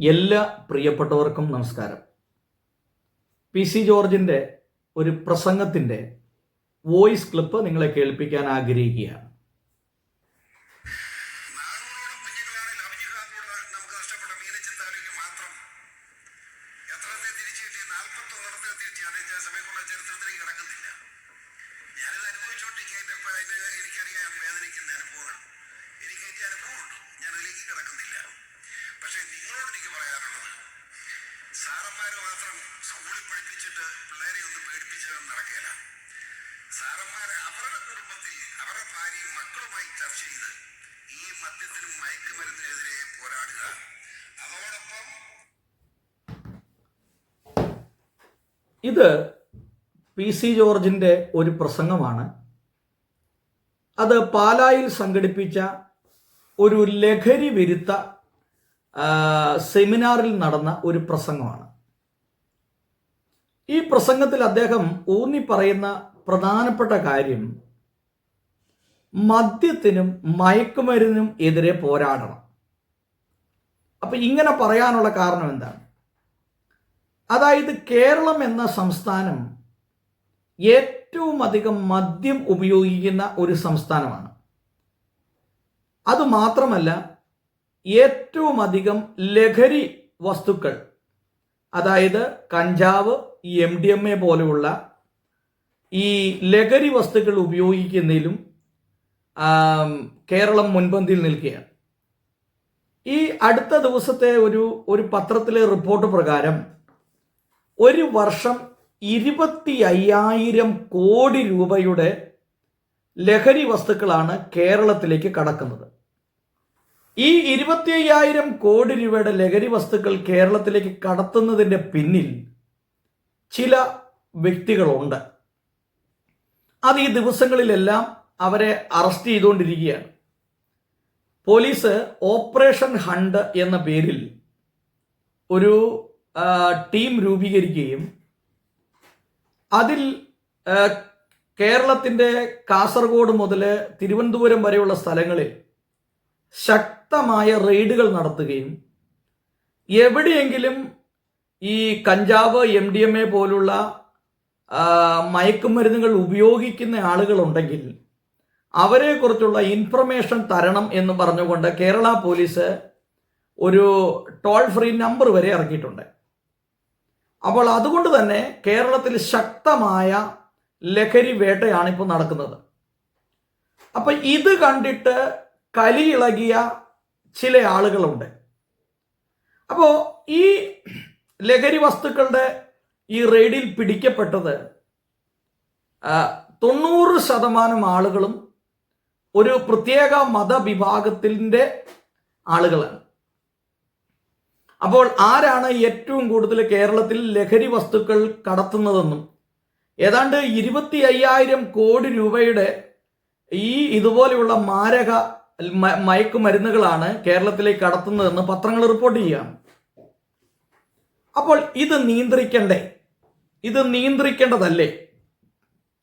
എല്ലാ പ്രിയപ്പെട്ടവർക്കും നമസ്കാരം. പി സി ജോർജിന്റെ ഒരു പ്രസംഗത്തിന്റെ വോയിസ് ക്ലിപ്പ് നിങ്ങളെ കേൾപ്പിക്കാൻ ആഗ്രഹിക്കുകയാണ്. ഇത് പി സി ജോർജിന്റെ ഒരു പ്രസംഗമാണ്. അത് പാലായിൽ സംഘടിപ്പിച്ച ഒരു ലഹരി വിരുദ്ധ സെമിനാറിൽ നടന്ന ഒരു പ്രസംഗമാണ്. ഈ പ്രസംഗത്തിൽ അദ്ദേഹം ഊന്നി പറയുന്ന പ്രധാനപ്പെട്ട കാര്യം മദ്യത്തിനും മയക്കുമരുന്നിനും എതിരെ പോരാടണം. അപ്പൊ ഇങ്ങനെ പറയാനുള്ള കാരണം എന്താണ്? അതായത് കേരളം എന്ന സംസ്ഥാനം ഏറ്റവും അധികം മദ്യം ഉപയോഗിക്കുന്ന ഒരു സംസ്ഥാനമാണ്. അതുമാത്രമല്ല ഏറ്റവും അധികം ലഹരി വസ്തുക്കൾ അതായത് കഞ്ചാവ് എം ഡി എം എ പോലെയുള്ള ഈ ലഹരി വസ്തുക്കൾ ഉപയോഗിക്കുന്നതിലും കേരളം മുൻപന്തിയിൽ നിൽക്കുകയാണ്. ഈ അടുത്ത ദിവസത്തെ ഒരു ഒരു പത്രത്തിലെ റിപ്പോർട്ട് പ്രകാരം ഒരു വർഷം ഇരുപത്തി അയ്യായിരം കോടി രൂപയുടെ ലഹരി വസ്തുക്കളാണ് കേരളത്തിലേക്ക് കടക്കുന്നത്. ഈ ഇരുപത്തി അയ്യായിരം കോടി രൂപയുടെ ലഹരി വസ്തുക്കൾ കേരളത്തിലേക്ക് കടത്തുന്നതിന്റെ പിന്നിൽ ചില വ്യക്തികളുണ്ട്. അത് ഈ ദിവസങ്ങളിലെല്ലാം അവരെ അറസ്റ്റ് ചെയ്തുകൊണ്ടിരിക്കുകയാണ്. പോലീസ് ഓപ്പറേഷൻ ഹണ്ട് എന്ന പേരിൽ ഒരു ടീം രൂപീകരിക്കുകയും അതിൽ കേരളത്തിന്റെ കാസർഗോഡ് മുതൽ തിരുവനന്തപുരം വരെയുള്ള സ്ഥലങ്ങളിൽ ശക്തമായ റെയ്ഡുകൾ നടത്തുകയും എവിടെയെങ്കിലും ഈ കഞ്ചാവ് എം ഡി എം എ പോലുള്ള മയക്കുമരുന്നുകൾ ഉപയോഗിക്കുന്ന ആളുകളുണ്ടെങ്കിൽ അവരെക്കുറിച്ചുള്ള ഇൻഫർമേഷൻ തരണം എന്ന് പറഞ്ഞുകൊണ്ട് കേരള പോലീസ് ഒരു ടോൾ ഫ്രീ നമ്പർ വരെ ഇറക്കിയിട്ടുണ്ട്. അപ്പോൾ അതുകൊണ്ട് തന്നെ കേരളത്തിൽ ശക്തമായ ലഹരി വേട്ടയാണ് ഇപ്പോൾ നടക്കുന്നത്. അപ്പൊ ഇത് കണ്ടിട്ട് കലി കലിയിളകിയ ചില ആളുകളുണ്ട്. അപ്പോൾ ഈ ലഹരി വസ്തുക്കളുടെ ഈ റെയ്ഡിൽ പിടിക്കപ്പെട്ടത് തൊണ്ണൂറ് ശതമാനം ആളുകളും ഒരു പ്രത്യേക മതവിഭാഗത്തിന്റെ ആളുകളാണ്. അപ്പോൾ ആരാണ് ഏറ്റവും കൂടുതൽ കേരളത്തിൽ ലഹരി വസ്തുക്കൾ കടത്തുന്നതെന്നും ഏതാണ്ട് ഇരുപത്തി അയ്യായിരം കോടി രൂപയുടെ ഈ ഇതുപോലെയുള്ള മാരക മയക്കുമരുന്നുകളാണ് കേരളത്തിലേക്ക് കടത്തുന്നതെന്ന് പത്രങ്ങൾ റിപ്പോർട്ട് ചെയ്യുകയാണ്. അപ്പോൾ ഇത് നിയന്ത്രിക്കണ്ടേ? ഇത് നിയന്ത്രിക്കേണ്ടതല്ലേ?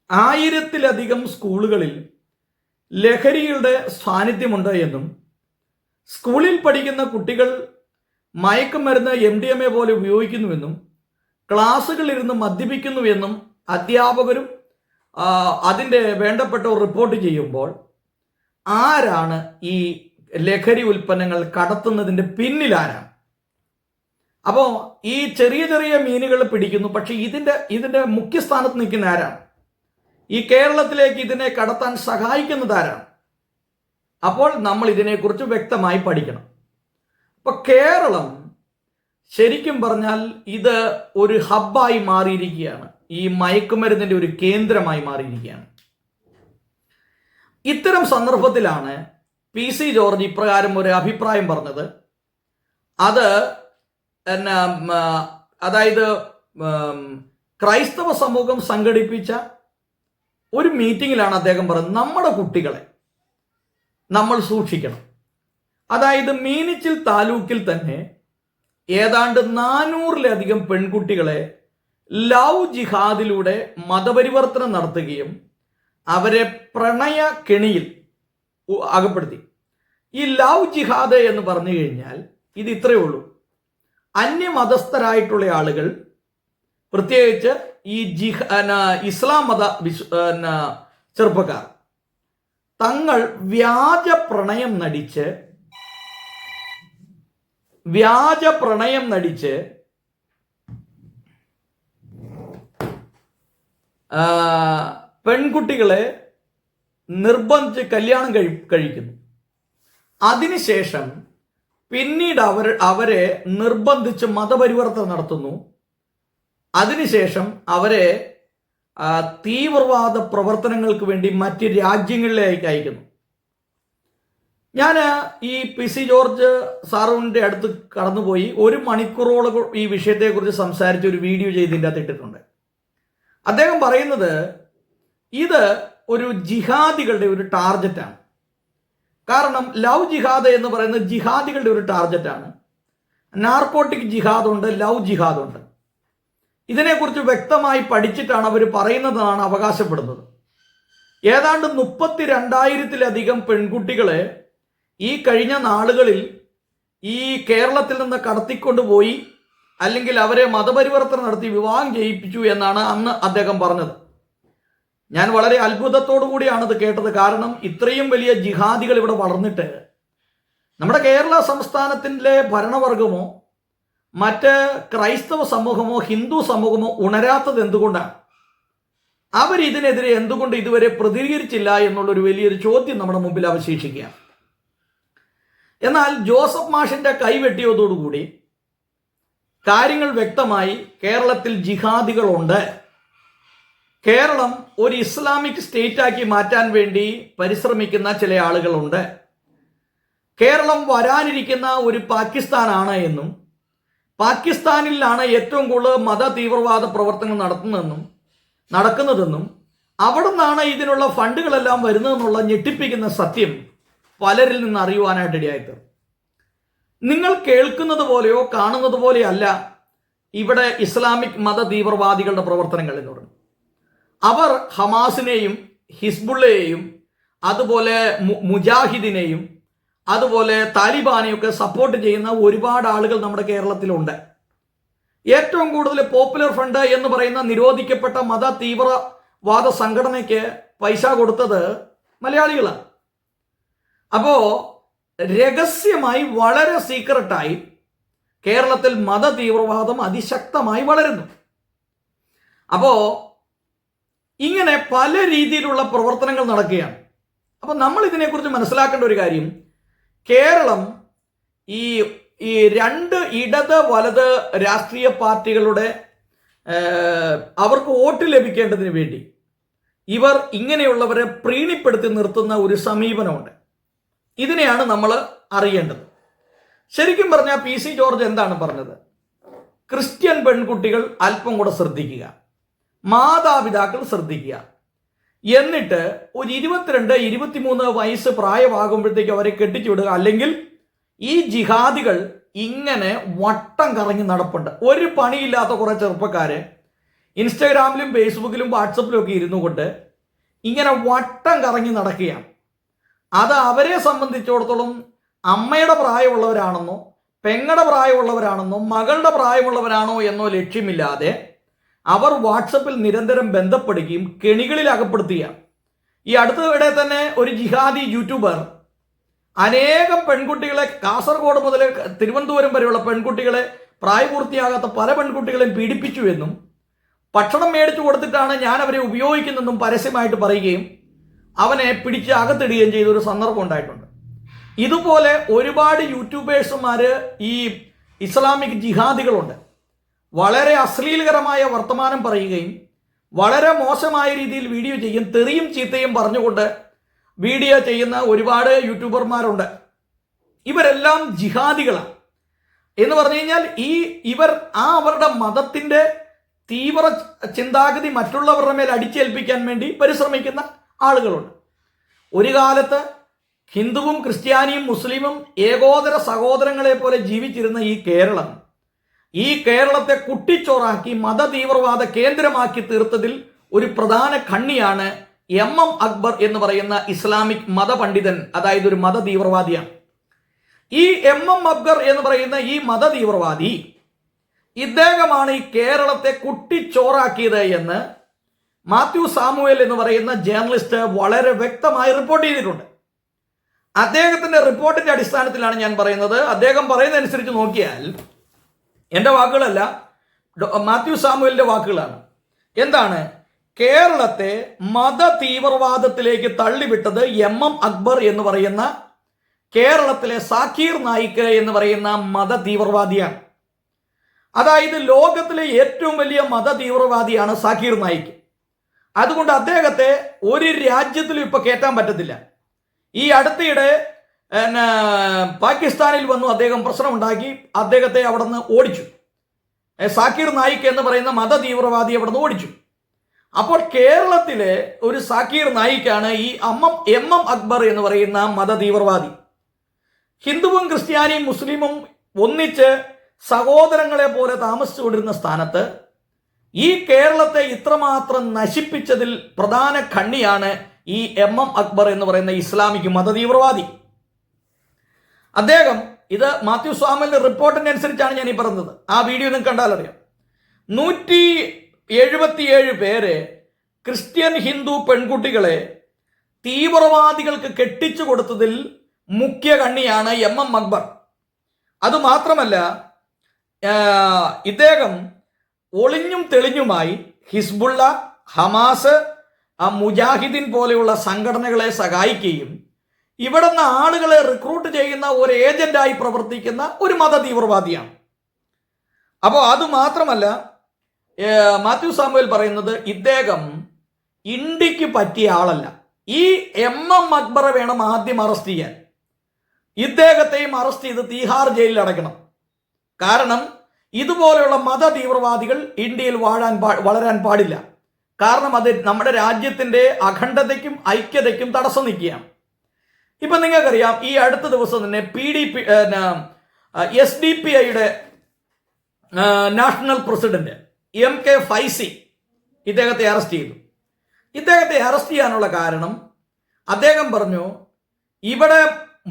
ആയിരത്തിലധികം സ്കൂളുകളിൽ ലഹരിയുടെ സാന്നിധ്യമുണ്ട് എന്നും സ്കൂളിൽ പഠിക്കുന്ന കുട്ടികൾ മയക്കുമരുന്ന് എം ഡി എം എ പോലെ ഉപയോഗിക്കുന്നുവെന്നും ക്ലാസ്സുകളിലിരുന്ന് മദ്യപിക്കുന്നുവെന്നും അധ്യാപകരും അതിന്റെ വേണ്ടപ്പെട്ടവർ റിപ്പോർട്ട് ചെയ്യുമ്പോൾ ആരാണ് ഈ ലഹരി ഉൽപ്പന്നങ്ങൾ കടത്തുന്നതിന്റെ പിന്നിലാരാണ് അപ്പോൾ ഈ ചെറിയ ചെറിയ മീനുകൾ പിടിക്കുന്നു പക്ഷേ ഇതിന്റെ ഇതിന്റെ മുഖ്യസ്ഥാനത്ത് നിൽക്കുന്ന ആരാണ്? ഈ കേരളത്തിലേക്ക് ഇതിനെ കടത്താൻ സഹായിക്കുന്നതാരാണ് അപ്പോൾ നമ്മൾ ഇതിനെക്കുറിച്ച് വ്യക്തമായി പഠിക്കണം. അപ്പൊ കേരളം ശരിക്കും പറഞ്ഞാൽ ഇത് ഒരു ഹബ്ബായി മാറിയിരിക്കുകയാണ്. ഈ മയക്കുമരുന്നിന്റെ ഒരു കേന്ദ്രമായി മാറിയിരിക്കുകയാണ്. ഇത്തരം സന്ദർഭത്തിലാണ് പി സി ജോർജ് ഇപ്രകാരം ഒരു അഭിപ്രായം പറഞ്ഞത്. അത് എന്നാ അതായത് ക്രൈസ്തവ സമൂഹം സംഘടിപ്പിച്ച ഒരു മീറ്റിങ്ങിലാണ് അദ്ദേഹം പറഞ്ഞത്. നമ്മുടെ കുട്ടികളെ നമ്മൾ സൂക്ഷിക്കണം. അതായത് മീനിച്ചിൽ താലൂക്കിൽ തന്നെ ഏതാണ്ട് നാനൂറിലധികം പെൺകുട്ടികളെ ലവ് ജിഹാദിലൂടെ മതപരിവർത്തനം നടത്തുകയും അവരെ പ്രണയ കെണിയിൽ അകപ്പെടുത്തി. ഈ ലവ് ജിഹാദ് എന്ന് പറഞ്ഞു കഴിഞ്ഞാൽ ഇത് ഇത്രയേ ഉള്ളൂ. അന്യമതസ്ഥരായിട്ടുള്ള ആളുകൾ പ്രത്യേകിച്ച് ഈ ജിഹ ഇസ്ലാം മത വിശ്വ ചെറുപ്പക്കാർ തങ്ങൾ വ്യാജ പ്രണയം നടിച്ച് വ്യാജ പ്രണയം നടിച്ച് പെൺകുട്ടികളെ നിർബന്ധിച്ച് കല്യാണം കഴി കഴിക്കുന്നു. അതിനുശേഷം പിന്നീട് അവർ അവരെ നിർബന്ധിച്ച് മതപരിവർത്തനം നടത്തുന്നു. അതിനുശേഷം അവരെ തീവ്രവാദ പ്രവർത്തനങ്ങൾക്ക് വേണ്ടി മറ്റ് രാജ്യങ്ങളിലേക്ക് അയക്കുന്നു. ഞാൻ ഈ പി സി ജോർജ് സാറുവിന്റെ അടുത്ത് കടന്നുപോയി ഒരു മണിക്കൂറോളം ഈ വിഷയത്തെക്കുറിച്ച് സംസാരിച്ച് ഒരു വീഡിയോ ചെയ്തിന്റെ അകത്ത് ഇട്ടിട്ടുണ്ട്. അദ്ദേഹം പറയുന്നത് ഇത് ഒരു ജിഹാദികളുടെ ഒരു ടാർഗറ്റാണ് കാരണം ലവ് ജിഹാദ് എന്ന് പറയുന്നത് ജിഹാദികളുടെ ഒരു ടാർഗറ്റാണ് നാർക്കോട്ടിക് ജിഹാദുണ്ട് ലവ് ജിഹാദുണ്ട്. ഇതിനെക്കുറിച്ച് വ്യക്തമായി പഠിച്ചിട്ടാണ് അവർ പറയുന്നതെന്നാണ് അവകാശപ്പെടുന്നത്. ഏതാണ്ട് മുപ്പത്തി രണ്ടായിരത്തിലധികം പെൺകുട്ടികളെ ഈ കഴിഞ്ഞ നാളുകളിൽ ഈ കേരളത്തിൽ നിന്ന് കടത്തിക്കൊണ്ടുപോയി അല്ലെങ്കിൽ അവരെ മതപരിവർത്തനം നടത്തി വിവാഹം ചെയ്യിപ്പിച്ചു എന്നാണ് അന്ന് അദ്ദേഹം പറഞ്ഞത്. ഞാൻ വളരെ അത്ഭുതത്തോടു കൂടിയാണ് ഇത് കേട്ടത്. കാരണം ഇത്രയും വലിയ ജിഹാദികൾ ഇവിടെ വളർന്നിട്ട് നമ്മുടെ കേരള സംസ്ഥാനത്തിന്റെ ഭരണവർഗമോ മറ്റ് ക്രൈസ്തവ സമൂഹമോ ഹിന്ദു സമൂഹമോ ഉണരാത്തത് എന്തുകൊണ്ടാണ്? അവരിതിനെതിരെ എന്തുകൊണ്ട് ഇതുവരെ പ്രതികരിച്ചില്ല എന്നുള്ളൊരു വലിയൊരു ചോദ്യം നമ്മുടെ മുമ്പിൽ അവശേഷിക്കുകയാണ്. എന്നാൽ ജോസഫ് മാഷിന്റെ കൈവെട്ടിയതോടുകൂടി കാര്യങ്ങൾ വ്യക്തമായി കേരളത്തിൽ ജിഹാദികളുണ്ട്. കേരളം ഒരു ഇസ്ലാമിക് സ്റ്റേറ്റാക്കി മാറ്റാൻ വേണ്ടി പരിശ്രമിക്കുന്ന ചില ആളുകളുണ്ട്. കേരളം വരാനിരിക്കുന്ന ഒരു പാകിസ്ഥാനാണ് എന്നും പാകിസ്ഥാനിലാണ് ഏറ്റവും കൂടുതൽ മത തീവ്രവാദ പ്രവർത്തനങ്ങൾ നടത്തുന്നതെന്നും നടക്കുന്നതെന്നും അവിടെ നിന്നാണ് ഇതിനുള്ള ഫണ്ടുകളെല്ലാം വരുന്നതെന്നുള്ള ഞെട്ടിപ്പിക്കുന്ന സത്യം പലരിൽ നിന്ന് അറിയുവാനായിട്ട് ഇടയായിത്തീർന്നു. നിങ്ങൾ കേൾക്കുന്നത് പോലെയോ കാണുന്നത് പോലെയല്ല ഇവിടെ ഇസ്ലാമിക് മത തീവ്രവാദികളുടെ പ്രവർത്തനങ്ങൾ എന്ന് പറഞ്ഞു അവർ ഹമാസിനെയും ഹിസ്ബുള്ളയെയും അതുപോലെ മുജാഹിദിനെയും അതുപോലെ താലിബാനെയൊക്കെ സപ്പോർട്ട് ചെയ്യുന്ന ഒരുപാട് ആളുകൾ നമ്മുടെ കേരളത്തിലുണ്ട്. ഏറ്റവും കൂടുതൽ പോപ്പുലർ ഫ്രണ്ട് എന്ന് പറയുന്ന നിരോധിക്കപ്പെട്ട മത തീവ്രവാദ സംഘടനയ്ക്ക് പൈസ കൊടുത്തത് മലയാളികളാണ്. അപ്പോ രഹസ്യമായി വളരെ സീക്രട്ടായി കേരളത്തിൽ മത തീവ്രവാദം അതിശക്തമായി വളരുന്നു. അപ്പോ ഇങ്ങനെ പല രീതിയിലുള്ള പ്രവർത്തനങ്ങൾ നടക്കുകയാണ്. അപ്പൊ നമ്മൾ ഇതിനെക്കുറിച്ച് മനസ്സിലാക്കേണ്ട ഒരു കാര്യം കേരളം ഈ ഈ രണ്ട് ഇടത് വലത് രാഷ്ട്രീയ പാർട്ടികളുടെ അവർക്ക് വോട്ട് ലഭിക്കേണ്ടതിന് വേണ്ടി ഇവർ ഇങ്ങനെയുള്ളവരെ പ്രീണിപ്പെടുത്തി നിർത്തുന്ന ഒരു സമീപനമുണ്ട്. ഇതിനെയാണ് നമ്മൾ അറിയേണ്ടത്. ശരിക്കും പറഞ്ഞാൽ പി സി ജോർജ് എന്താണ് പറഞ്ഞത്? ക്രിസ്ത്യൻ പെൺകുട്ടികൾ അല്പം കൂടെ ശ്രദ്ധിക്കുക. മാതാപിതാക്കൾ ശ്രദ്ധിക്കുക. എന്നിട്ട് ഒരു ഇരുപത്തിരണ്ട് ഇരുപത്തിമൂന്ന് വയസ്സ് പ്രായമാകുമ്പോഴത്തേക്ക് അവരെ കെട്ടിച്ചു വിടുക. അല്ലെങ്കിൽ ഈ ജിഹാദികൾ ഇങ്ങനെ വട്ടം കറങ്ങി നടപ്പുണ്ട്. ഒരു പണിയില്ലാത്ത കുറെ ചെറുപ്പക്കാര് ഇൻസ്റ്റാഗ്രാമിലും ഫേസ്ബുക്കിലും വാട്സപ്പിലും ഒക്കെ ഇരുന്നു കൊണ്ട് ഇങ്ങനെ വട്ടം കറങ്ങി നടക്കുകയാണ്. അത് അവരെ സംബന്ധിച്ചിടത്തോളം അമ്മയുടെ പ്രായമുള്ളവരാണെന്നോ പെങ്ങളുടെ പ്രായമുള്ളവരാണെന്നോ മകളുടെ പ്രായമുള്ളവരാണോ എന്നോ ലക്ഷ്യമില്ലാതെ അവർ വാട്സപ്പിൽ നിരന്തരം ബന്ധപ്പെടുകയും കെണികളിൽ അകപ്പെടുത്തുകയാണ്. ഈ അടുത്തിടെ തന്നെ ഒരു ജിഹാദി യൂട്യൂബർ അനേകം പെൺകുട്ടികളെ കാസർഗോഡ് മുതൽ തിരുവനന്തപുരം വരെയുള്ള പെൺകുട്ടികളെ പ്രായപൂർത്തിയാകാത്ത പല പെൺകുട്ടികളെയും പീഡിപ്പിച്ചു എന്നും ഭക്ഷണം മേടിച്ചു കൊടുത്തിട്ടാണ് ഞാൻ അവരെ ഉപയോഗിക്കുന്നതെന്നും പരസ്യമായിട്ട് പറയുകയും അവനെ പിടിച്ച് അകത്തിടുകയും ചെയ്ത ഒരു സന്ദർഭം ഉണ്ടായിട്ടുണ്ട്. ഇതുപോലെ ഒരുപാട് യൂട്യൂബേഴ്സുമാർ ഈ ഇസ്ലാമിക് ജിഹാദികളുണ്ട്. വളരെ അശ്ലീലകരമായ വർത്തമാനം പറയുകയും വളരെ മോശമായ രീതിയിൽ വീഡിയോ ചെയ്യും തെറിയും ചീത്തയും പറഞ്ഞുകൊണ്ട് വീഡിയോ ചെയ്യുന്ന ഒരുപാട് യൂട്യൂബർമാരുണ്ട്. ഇവരെല്ലാം ജിഹാദികളാണ്. എന്ന് പറഞ്ഞു കഴിഞ്ഞാൽ ഈ ഇവർ ആ അവരുടെ മതത്തിന്റെ തീവ്ര ചിന്താഗതി മറ്റുള്ളവരുടെ മേൽ അടിച്ചേൽപ്പിക്കാൻ വേണ്ടി പരിശ്രമിക്കുന്ന ആളുകളുണ്ട്. ഒരു കാലത്ത് ഹിന്ദുവും ക്രിസ്ത്യാനിയും മുസ്ലിമും ഏകോദര സഹോദരങ്ങളെ പോലെ ജീവിച്ചിരുന്ന ഈ കേരളം ഈ കേരളത്തെ കുട്ടിച്ചോറാക്കി മത തീവ്രവാദ കേന്ദ്രമാക്കി തീർത്തതിൽ ഒരു പ്രധാന കണ്ണിയാണ് എം എം അക്ബർ എന്ന് പറയുന്ന ഇസ്ലാമിക് മതപണ്ഡിതൻ അതായത് ഒരു മത തീവ്രവാദിയാണ് ഈ എം എം അക്ബർ എന്ന് പറയുന്ന ഈ മത തീവ്രവാദി ഇദ്ദേഹമാണ് ഈ കേരളത്തെ കുട്ടിച്ചോറാക്കിയത് എന്ന് മാത്യു സാമുവേൽ എന്ന് പറയുന്ന ജേർണലിസ്റ്റ് വളരെ വ്യക്തമായി റിപ്പോർട്ട് ചെയ്തിട്ടുണ്ട്. അദ്ദേഹത്തിന്റെ റിപ്പോർട്ടിന്റെ അടിസ്ഥാനത്തിലാണ് ഞാൻ പറയുന്നത്. അദ്ദേഹം പറയുന്നതനുസരിച്ച് നോക്കിയാൽ എന്റെ വാക്കുകളല്ല മാത്യു സാമുവലിന്റെ വാക്കുകളാണ്. എന്താണ്? കേരളത്തെ മത തീവ്രവാദത്തിലേക്ക് തള്ളിവിട്ടത് എം എം അക്ബർ എന്ന് പറയുന്ന കേരളത്തിലെ സാക്കീർ നായിക്ക് എന്ന് പറയുന്ന മത തീവ്രവാദിയാണ് അതായത് ലോകത്തിലെ ഏറ്റവും വലിയ മത തീവ്രവാദിയാണ് സാക്കീർ നായിക്ക്. അതുകൊണ്ട് അദ്ദേഹത്തെ ഒരു രാജ്യത്തിലും ഇപ്പൊ കയറ്റാൻ പറ്റത്തില്ല. ഈ അടുത്തിടെ പാകിസ്ഥാനിൽ വന്നു അദ്ദേഹം പ്രശ്നമുണ്ടാക്കി അദ്ദേഹത്തെ അവിടെ നിന്ന് ഓടിച്ചു സാക്കിർ നായിക് എന്ന് പറയുന്ന മത തീവ്രവാദി അവിടെ നിന്ന് ഓടിച്ചു. അപ്പോൾ കേരളത്തിലെ ഒരു സാക്കീർ നായിക്കാണ് ഈ അമ്മം എം എം അക്ബർ എന്ന് പറയുന്ന മത തീവ്രവാദി ഹിന്ദുവും ക്രിസ്ത്യാനിയും മുസ്ലിമും ഒന്നിച്ച് സഹോദരങ്ങളെ പോലെ താമസിച്ചുകൊണ്ടിരുന്ന സ്ഥാനത്ത് ഈ കേരളത്തെ ഇത്രമാത്രം നശിപ്പിച്ചതിൽ പ്രധാന കണ്ണിയാണ് ഈ എം എം അക്ബർ എന്ന് പറയുന്ന ഇസ്ലാമിക് മതതീവ്രവാദി. അദ്ദേഹം ഇത് മാത്യു സ്വാമിന്റെ റിപ്പോർട്ടിന്റെ അനുസരിച്ചാണ് ഞാൻ ഈ പറഞ്ഞത്. ആ വീഡിയോ നിങ്ങൾ കണ്ടാലറിയാം നൂറ്റി എഴുപത്തിയേഴ് പേര് ക്രിസ്ത്യൻ ഹിന്ദു പെൺകുട്ടികളെ തീവ്രവാദികൾക്ക് കെട്ടിച്ചു കൊടുത്തതിൽ മുഖ്യ കണ്ണിയാണ് എം എം അക്ബർ. അതുമാത്രമല്ല ഇദ്ദേഹം ഒളിഞ്ഞും തെളിഞ്ഞുമായി ഹിസ്ബുള്ള ഹമാസ് ആ മുജാഹിദീൻ പോലെയുള്ള സംഘടനകളെ സഹായിക്കുകയും ഇവിടെ നിന്ന് ആളുകളെ റിക്രൂട്ട് ചെയ്യുന്ന ഒരു ഏജന്റായി പ്രവർത്തിക്കുന്ന ഒരു മത തീവ്രവാദിയാണ്. അപ്പോൾ അത് മാത്രമല്ല മാത്യു സാമുവൽ പറയുന്നത് ഇദ്ദേഹം ഇന്ത്യയ്ക്ക് പറ്റിയ ആളല്ല. ഈ എം എം അക്ബറെ വേണം ആദ്യം അറസ്റ്റ് ചെയ്യാൻ. ഇദ്ദേഹത്തെയും അറസ്റ്റ് ചെയ്ത് തീഹാർ ജയിലിൽ അടയ്ക്കണം. കാരണം ഇതുപോലെയുള്ള മത തീവ്രവാദികൾ ഇന്ത്യയിൽ വാഴാൻ വളരാൻ പാടില്ല. കാരണം അത് നമ്മുടെ രാജ്യത്തിന്റെ അഖണ്ഡതയ്ക്കും ഐക്യതയ്ക്കും തടസ്സം നിൽക്കുകയാണ്. ഇപ്പൊ നിങ്ങൾക്കറിയാം ഈ അടുത്ത ദിവസം തന്നെ P D P S D P ഐയുടെ national president M K Faizi ഇദ്ദേഹത്തെ അറസ്റ്റ് ചെയ്തു. ഇദ്ദേഹത്തെ അറസ്റ്റ് ചെയ്യാനുള്ള കാരണം അദ്ദേഹം പറഞ്ഞു ഇവിടെ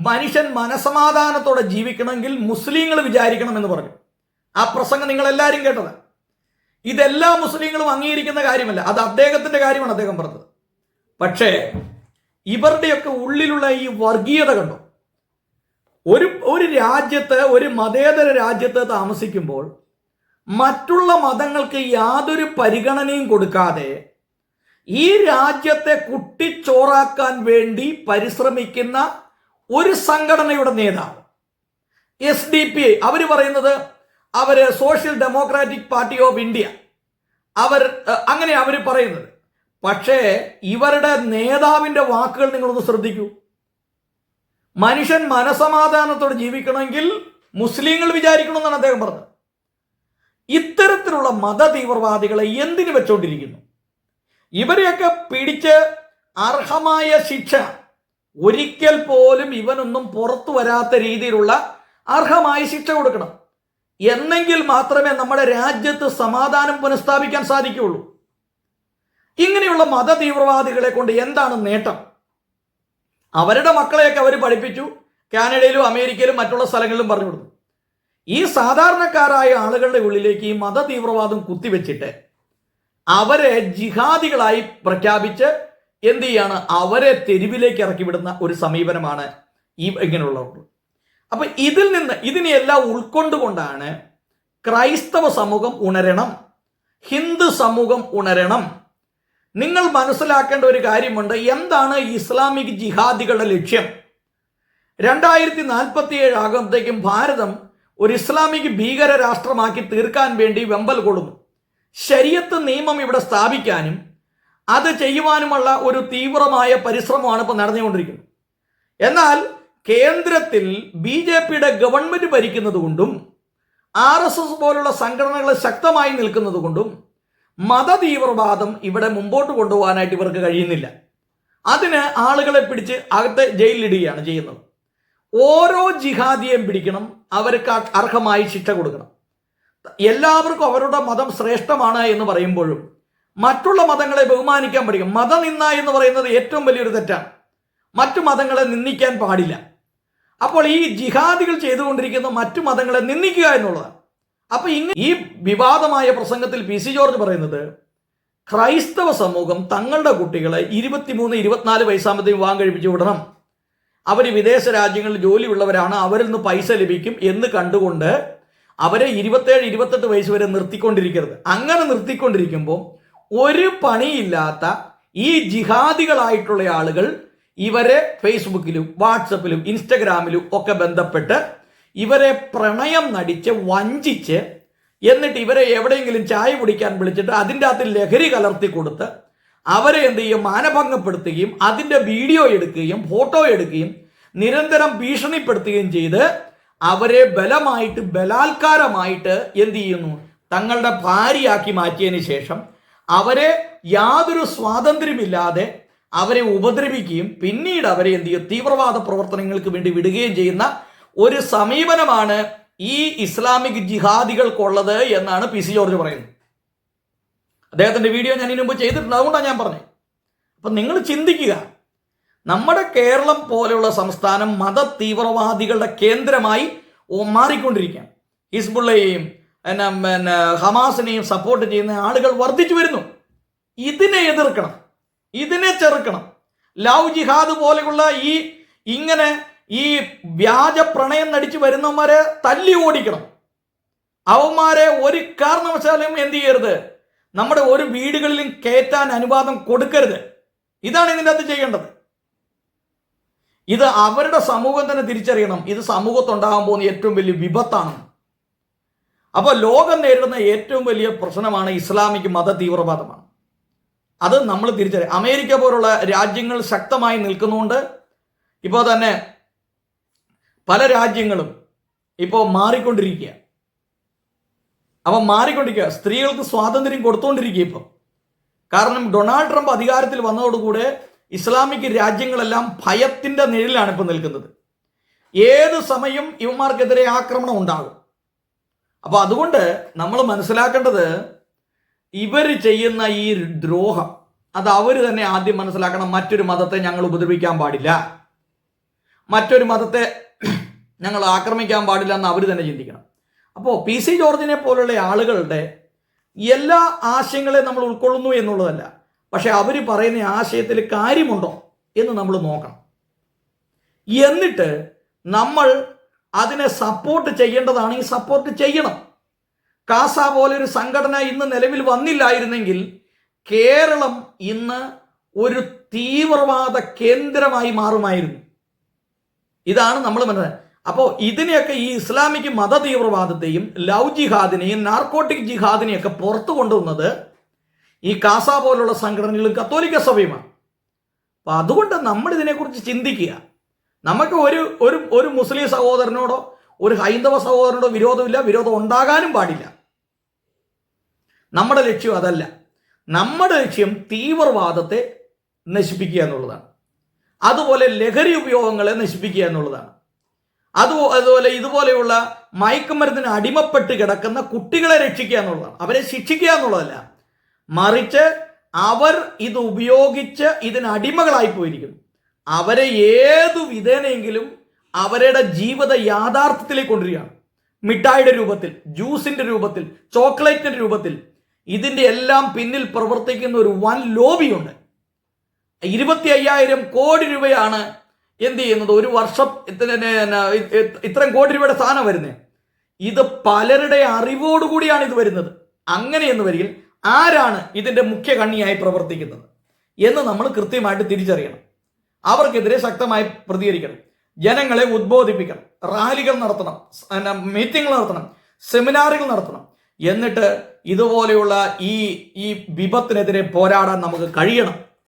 മനുഷ്യൻ മനസമാധാനത്തോടെ ജീവിക്കണമെങ്കിൽ മുസ്ലിങ്ങൾ വിചാരിക്കണം എന്ന് പറഞ്ഞു. ആ പ്രസംഗം നിങ്ങൾ എല്ലാവരും കേട്ടത്. ഇതെല്ലാ മുസ്ലിങ്ങളും അംഗീകരിക്കുന്ന കാര്യമല്ല. അത് അദ്ദേഹത്തിന്റെ കാര്യമാണ് അദ്ദേഹം പറഞ്ഞത്. പക്ഷേ ഇവരുടെയൊക്കെ ഉള്ളിലുള്ള ഈ വർഗീയത കണ്ടോ? ഒരു ഒരു രാജ്യത്ത് ഒരു മതേതര രാജ്യത്ത് താമസിക്കുമ്പോൾ മറ്റുള്ള മതങ്ങൾക്ക് യാതൊരു പരിഗണനയും കൊടുക്കാതെ ഈ രാജ്യത്തെ കുട്ടിച്ചോറാക്കാൻ വേണ്ടി പരിശ്രമിക്കുന്ന ഒരു സംഘടനയുടെ നേതാവ് എസ് ഡി പി അവർ പറയുന്നത് അവർ social democratic party of India. അവർ അങ്ങനെ അവർ പറയുന്നത്. പക്ഷേ ഇവരുടെ നേതാവിന്റെ വാക്കുകൾ നിങ്ങളൊന്ന് ശ്രദ്ധിക്കൂ. മനുഷ്യൻ മനസമാധാനത്തോടെ ജീവിക്കണമെങ്കിൽ മുസ്ലിങ്ങൾ വിചാരിക്കണമെന്നാണ് അദ്ദേഹം പറഞ്ഞത്. ഇത്തരത്തിലുള്ള മത തീവ്രവാദികളെ എന്തിനു വെച്ചോണ്ടിരിക്കുന്നു? ഇവരെയൊക്കെ പിടിച്ച് അർഹമായ ശിക്ഷ ഒരിക്കൽ പോലും ഇവനൊന്നും പുറത്തു വരാത്ത രീതിയിലുള്ള അർഹമായ ശിക്ഷ കൊടുക്കണം. എന്നെങ്കിൽ മാത്രമേ നമ്മുടെ രാജ്യത്ത് സമാധാനം പുനഃസ്ഥാപിക്കാൻ സാധിക്കുകയുള്ളൂ. ഇങ്ങനെയുള്ള മത തീവ്രവാദികളെ കൊണ്ട് എന്താണ് നേട്ടം? അവരുടെ മക്കളെയൊക്കെ അവർ പഠിപ്പിച്ചു കാനഡയിലും അമേരിക്കയിലും മറ്റുള്ള സ്ഥലങ്ങളിലും പറഞ്ഞു കൊടുത്തു. ഈ സാധാരണക്കാരായ ആളുകളുടെ ഉള്ളിലേക്ക് ഈ മത തീവ്രവാദം കുത്തിവെച്ചിട്ട് അവരെ ജിഹാദികളായി പ്രഖ്യാപിച്ച് എന്ത് ചെയ്യാണ്? അവരെ തെരുവിലേക്ക് ഇറക്കി വിടുന്ന ഒരു സമീപനമാണ് ഈ ഇങ്ങനെയുള്ളവർ അപ്പൊ ഇതിൽ നിന്ന് ഇതിനെയെല്ലാം ഉൾക്കൊണ്ടുകൊണ്ടാണ് ക്രൈസ്തവ സമൂഹം ഉണരണം ഹിന്ദു സമൂഹം ഉണരണം. നിങ്ങൾ മനസ്സിലാക്കേണ്ട ഒരു കാര്യമുണ്ട് എന്താണ് ഇസ്ലാമിക് ജിഹാദികളുടെ ലക്ഷ്യം? രണ്ടായിരത്തി നാൽപ്പത്തി ഏഴ് ആകുമ്പോഴത്തേക്കും ഭാരതം ഒരു ഇസ്ലാമിക് ഭീകര രാഷ്ട്രമാക്കി തീർക്കാൻ വേണ്ടി വെമ്പൽ കൊള്ളുന്നു. ശരിയത്ത് നിയമം ഇവിടെ സ്ഥാപിക്കാനും അത് ചെയ്യുവാനുമുള്ള ഒരു തീവ്രമായ പരിശ്രമമാണ് ഇപ്പോൾ നടന്നുകൊണ്ടിരിക്കുന്നത്. എന്നാൽ കേന്ദ്രത്തിൽ ബി ജെ പിയുടെ ഗവൺമെന്റ് ഭരിക്കുന്നത് കൊണ്ടും ആർ എസ് എസ് പോലുള്ള സംഘടനകൾ ശക്തമായി നിൽക്കുന്നത് കൊണ്ടും മതതീവ്രവാദം ഇവിടെ മുമ്പോട്ട് കൊണ്ടുപോകാനായിട്ട് ഇവർക്ക് കഴിയുന്നില്ല. അതിന് ആളുകളെ പിടിച്ച് അകത്തെ ജയിലിലിടുകയാണ് ചെയ്യുന്നത്. ഓരോ ജിഹാദിയെയും പിടിക്കണം അവർക്ക് അർഹമായി ശിക്ഷ കൊടുക്കണം. എല്ലാവർക്കും അവരുടെ മതം ശ്രേഷ്ഠമാണ് എന്ന് പറയുമ്പോഴും മറ്റുള്ള മതങ്ങളെ ബഹുമാനിക്കാൻ പഠിക്കും മതനിന്ന എന്ന് പറയുന്നത് ഏറ്റവും വലിയൊരു തെറ്റാണ്. മറ്റു മതങ്ങളെ നിന്ദിക്കാൻ പാടില്ല. അപ്പോൾ ഈ ജിഹാദികൾ ചെയ്തുകൊണ്ടിരിക്കുന്ന മറ്റു മതങ്ങളെ നിന്ദിക്കുക എന്നുള്ളതാണ്. അപ്പൊ ഇങ്ങനെ ഈ വിവാദമായ പ്രസംഗത്തിൽ പി സി ജോർജ് പറയുന്നത് ക്രൈസ്തവ സമൂഹം തങ്ങളുടെ കുട്ടികളെ ഇരുപത്തിമൂന്ന് ഇരുപത്തിനാല് വയസ്സാകുമ്പോഴത്തേക്കും വിവാഹം കഴിപ്പിച്ചു വിടണം. അവർ വിദേശ രാജ്യങ്ങളിൽ ജോലിയുള്ളവരാണ് അവരിൽ നിന്ന് പൈസ ലഭിക്കും എന്ന് കണ്ടുകൊണ്ട് അവരെ ഇരുപത്തേഴ് ഇരുപത്തെട്ട് വയസ്സ് വരെ നിർത്തിക്കൊണ്ടിരിക്കരുത്. അങ്ങനെ നിർത്തിക്കൊണ്ടിരിക്കുമ്പോൾ ഒരു പണിയില്ലാത്ത ഈ ജിഹാദികളായിട്ടുള്ള ആളുകൾ ഇവരെ ഫേസ്ബുക്കിലും വാട്സപ്പിലും ഇൻസ്റ്റഗ്രാമിലും ഒക്കെ ബന്ധപ്പെട്ട് ഇവരെ പ്രണയം നടിച്ച് വഞ്ചിച്ച് എന്നിട്ട് ഇവരെ എവിടെയെങ്കിലും ചായ കുടിക്കാൻ വിളിച്ചിട്ട് അതിന്റെ അകത്ത് ലഹരി കലർത്തി കൊടുത്ത് അവരെ എന്ത് ചെയ്യും? മാനഭംഗപ്പെടുത്തുകയും അതിന്റെ വീഡിയോ എടുക്കുകയും ഫോട്ടോ എടുക്കുകയും നിരന്തരം ഭീഷണിപ്പെടുത്തുകയും ചെയ്ത് അവരെ ബലമായിട്ട് ബലാത്കാരമായിട്ട് എന്ത് ചെയ്യുന്നു? തങ്ങളുടെ ഭാര്യയാക്കി മാറ്റിയതിന് ശേഷം അവരെ യാതൊരു സ്വാതന്ത്ര്യമില്ലാതെ അവരെ ഉപദ്രവിക്കുകയും പിന്നീട് അവരെ എന്ത് ചെയ്യും? തീവ്രവാദ പ്രവർത്തനങ്ങൾക്ക് വേണ്ടി വിടുകയും ചെയ്യുന്ന ഒരു സമീപനമാണ് ഈ ഇസ്ലാമിക് ജിഹാദികൾക്കുള്ളത് എന്നാണ് പി സി ജോർജ് പറയുന്നത്. അദ്ദേഹത്തിന്റെ വീഡിയോ ഞാൻ ഇതിനു മുമ്പ് ചെയ്തിട്ടുണ്ട്. അതുകൊണ്ടാണ് ഞാൻ പറഞ്ഞത്. അപ്പം നിങ്ങൾ ചിന്തിക്കുക. നമ്മുടെ കേരളം പോലെയുള്ള സംസ്ഥാനം മത തീവ്രവാദികളുടെ കേന്ദ്രമായി മാറിക്കൊണ്ടിരിക്കുകയാണ്. ഹിസ്ബുള്ളയെയും പിന്നെ പിന്നെ ഹമാസിനെയും സപ്പോർട്ട് ചെയ്യുന്ന ആളുകൾ വർദ്ധിച്ചു വരുന്നു. ഇതിനെ എതിർക്കണം. ഇതിനെ ചെറുക്കണം. ലവ് ജിഹാദ് പോലെയുള്ള ഈ ഇങ്ങനെ ഈ വ്യാജ പ്രണയം നടിച്ചു വരുന്നവന്മാരെ തല്ലി ഓടിക്കണം. അവന്മാരെ ഒരു കാരണവശാലും എന്ത് ചെയ്യരുത്? നമ്മുടെ ഒരു വീടുകളിലും കയറ്റാൻ അനുവാദം കൊടുക്കരുത്. ഇതാണ് ഇതിന്റെ അകത്ത് ചെയ്യേണ്ടത്. ഇത് അവരുടെ സമൂഹം തന്നെ തിരിച്ചറിയണം. ഇത് സമൂഹത്തുണ്ടാകാൻ പോകുന്ന ഏറ്റവും വലിയ വിപത്താണ്. അപ്പോൾ ലോകം നേരിടുന്ന ഏറ്റവും വലിയ പ്രശ്നമാണ് ഇസ്ലാമിക് മത തീവ്രവാദമാണ് അത് നമ്മൾ തിരിച്ചറിയാം. അമേരിക്ക പോലുള്ള രാജ്യങ്ങൾ ശക്തമായി നിൽക്കുന്നുണ്ട്. ഇപ്പോൾ തന്നെ പല രാജ്യങ്ങളും ഇപ്പോൾ മാറിക്കൊണ്ടിരിക്കുക അപ്പം മാറിക്കൊണ്ടിരിക്കുക. സ്ത്രീകൾക്ക് സ്വാതന്ത്ര്യം കൊടുത്തുകൊണ്ടിരിക്കുക ഇപ്പം കാരണം ഡൊണാൾഡ് ട്രംപ് അധികാരത്തിൽ വന്നതോടുകൂടെ ഇസ്ലാമിക് രാജ്യങ്ങളെല്ലാം ഭയത്തിന്റെ നിഴലിലാണ് ഇപ്പം നിൽക്കുന്നത്. ഏത് സമയം ഇവന്മാർക്കെതിരെ ആക്രമണം ഉണ്ടാകും? അപ്പോൾ അതുകൊണ്ട് നമ്മൾ മനസ്സിലാക്കേണ്ടത് ഇവർ ചെയ്യുന്ന ഈ ദ്രോഹം അത് അവർ തന്നെ ആദ്യം മനസ്സിലാക്കണം മറ്റൊരു മതത്തെ ഞങ്ങൾ ഉപദ്രവിക്കാൻ പാടില്ല. മറ്റൊരു മതത്തെ ഞങ്ങൾ ആക്രമിക്കാൻ പാടില്ല എന്ന് അവർ തന്നെ ചിന്തിക്കണം. അപ്പോൾ പി സി ജോർജിനെ പോലുള്ള ആളുകളുടെ എല്ലാ ആശയങ്ങളെ നമ്മൾ ഉൾക്കൊള്ളുന്നു എന്നുള്ളതല്ല. പക്ഷെ അവർ പറയുന്ന ആശയത്തിൽ കാര്യമുണ്ടോ എന്ന് നമ്മൾ നോക്കണം. എന്നിട്ട് നമ്മൾ അതിനെ സപ്പോർട്ട് ചെയ്യേണ്ടതാണെങ്കിൽ സപ്പോർട്ട് ചെയ്യണം. കാസ പോലൊരു സംഘടന ഇന്ന് നിലവിൽ വന്നില്ലായിരുന്നെങ്കിൽ കേരളം ഇന്ന് ഒരു തീവ്രവാദ കേന്ദ്രമായി മാറുമായിരുന്നു. ഇതാണ് നമ്മൾ മനസ്സിലാക്കുന്നത് അപ്പോൾ ഇതിനെയൊക്കെ ഈ ഇസ്ലാമിക് മത തീവ്രവാദത്തെയും ലവ് ജിഹാദിനെയും നാർക്കോട്ടിക് ജിഹാദിനെയൊക്കെ പുറത്തു കൊണ്ടുവന്നത് ഈ കാസ പോലുള്ള സംഘടനകളും കത്തോലിക്ക സഭയുമാണ്. അപ്പം അതുകൊണ്ട് നമ്മൾ ഇതിനെക്കുറിച്ച് ചിന്തിക്കുക. നമുക്ക് ഒരു ഒരു ഒരു മുസ്ലിം സഹോദരനോടോ ഒരു ഹൈന്ദവ സഹോദരനോടോ വിരോധമില്ല വിരോധം ഉണ്ടാകാനും പാടില്ല. നമ്മുടെ ലക്ഷ്യം അതല്ല. നമ്മുടെ ലക്ഷ്യം തീവ്രവാദത്തെ നശിപ്പിക്കുക എന്നുള്ളതാണ്. അതുപോലെ ലഹരി ഉപയോഗങ്ങളെ നശിപ്പിക്കുക എന്നുള്ളതാണ്. അത് അതുപോലെ ഇതുപോലെയുള്ള മയക്കുമരുന്നിന് അടിമപ്പെട്ട് കിടക്കുന്ന കുട്ടികളെ രക്ഷിക്കുക എന്നുള്ളതാണ്. അവരെ ശിക്ഷിക്കുക എന്നുള്ളതല്ല. മറിച്ച് അവർ ഇത് ഉപയോഗിച്ച് ഇതിന് അടിമകളായി പോയിരിക്കുന്നു. അവരെ ഏതു വിധേനയെങ്കിലും അവരുടെ ജീവിത യാഥാർത്ഥ്യത്തിലേക്ക് കൊണ്ടുവരികയാണ്. മിഠായിയുടെ രൂപത്തിൽ ജ്യൂസിന്റെ രൂപത്തിൽ ചോക്ലേറ്റിന്റെ രൂപത്തിൽ ഇതിന്റെ എല്ലാം പിന്നിൽ പ്രവർത്തിക്കുന്ന ഒരു വൻ ലോബിയുണ്ട്. ഇരുപത്തി അയ്യായിരം കോടി രൂപയാണ് എന്ത് ചെയ്യുന്നത്? ഒരു വർഷം ഇത്ര- ഇത്രയും കോടി രൂപയുടെ സാധനം വരുന്നത് ഇത് പലരുടെ അറിവോടുകൂടിയാണ് ഇത് വരുന്നത്. അങ്ങനെ എന്ന് വരികിൽ ആരാണ് ഇതിന്റെ മുഖ്യ കണ്ണിയായി പ്രവർത്തിക്കുന്നത്? എന്ന് നമ്മൾ കൃത്യമായിട്ട് തിരിച്ചറിയണം. അവർക്കെതിരെ ശക്തമായി പ്രതികരിക്കണം. ജനങ്ങളെ ഉദ്ബോധിപ്പിക്കണം. റാലികൾ നടത്തണം. മീറ്റിംഗ് നടത്തണം. സെമിനാറുകൾ നടത്തണം. എന്നിട്ട് ഇതുപോലെയുള്ള ഈ ഈ വിപത്തിനെതിരെ പോരാടാൻ നമുക്ക് കഴിയണം.